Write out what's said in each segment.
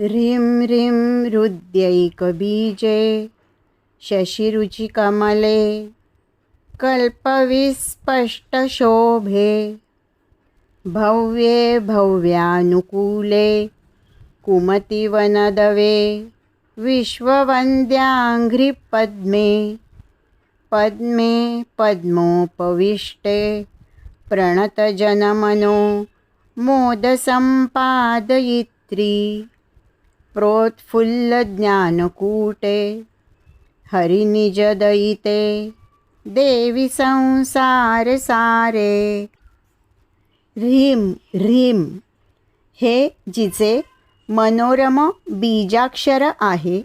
ह्रीं ह्रीं हृद्यैकबीजे शशिरुचिकमले कल्पविस्पष्टशोभे भव्ये भव्यानुकूले कुमतिवनदवे विश्ववन्द्याङ्घ्रिपद्मे पद्मे पद्मोपविष्टे प्रणतजनमनो मोदसम्पादयित्री। प्रोत्फुल्लज्ञानकूटे हरिनिजदयिते संसार सारे। ह्रीं ह्रीं हे जिचे मनोरम बीजाक्षर आहे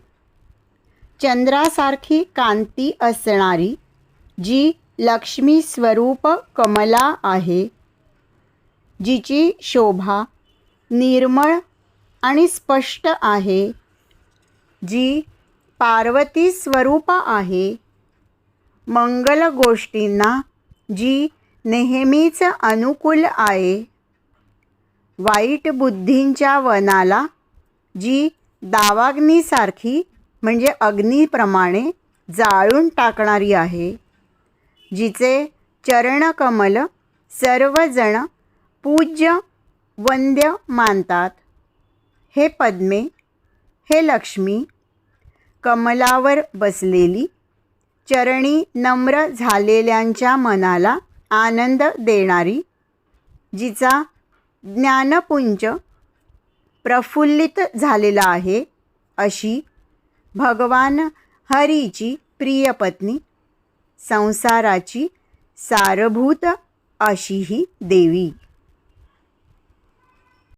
चंद्रासारखी कांती असणारी जी लक्ष्मी स्वरूप कमला आहे जिची शोभा निर्मळ आणि स्पष्ट आहे. जी पार्वती स्वरूप आहे. मंगल गोष्टींना जी नेहमीच अनुकूल आहे. वाईट बुद्धींच्या वनाला जी दावाग्नीसारखी म्हणजे अग्नीप्रमाणे जाळून टाकणारी आहे. जिचे चरणकमल सर्वजण पूज्य वंद्य मानतात. हे पद्मे हे लक्ष्मी कमलावर बसलेली चरणी नम्र झालेल्यांच्या मनाला आनंद देणारी जिचा ज्ञानपुंज प्रफुल्लित झालेला आहे अशी भगवान हरीची प्रियपत्नी संसाराची सारभूत अशी ही देवी.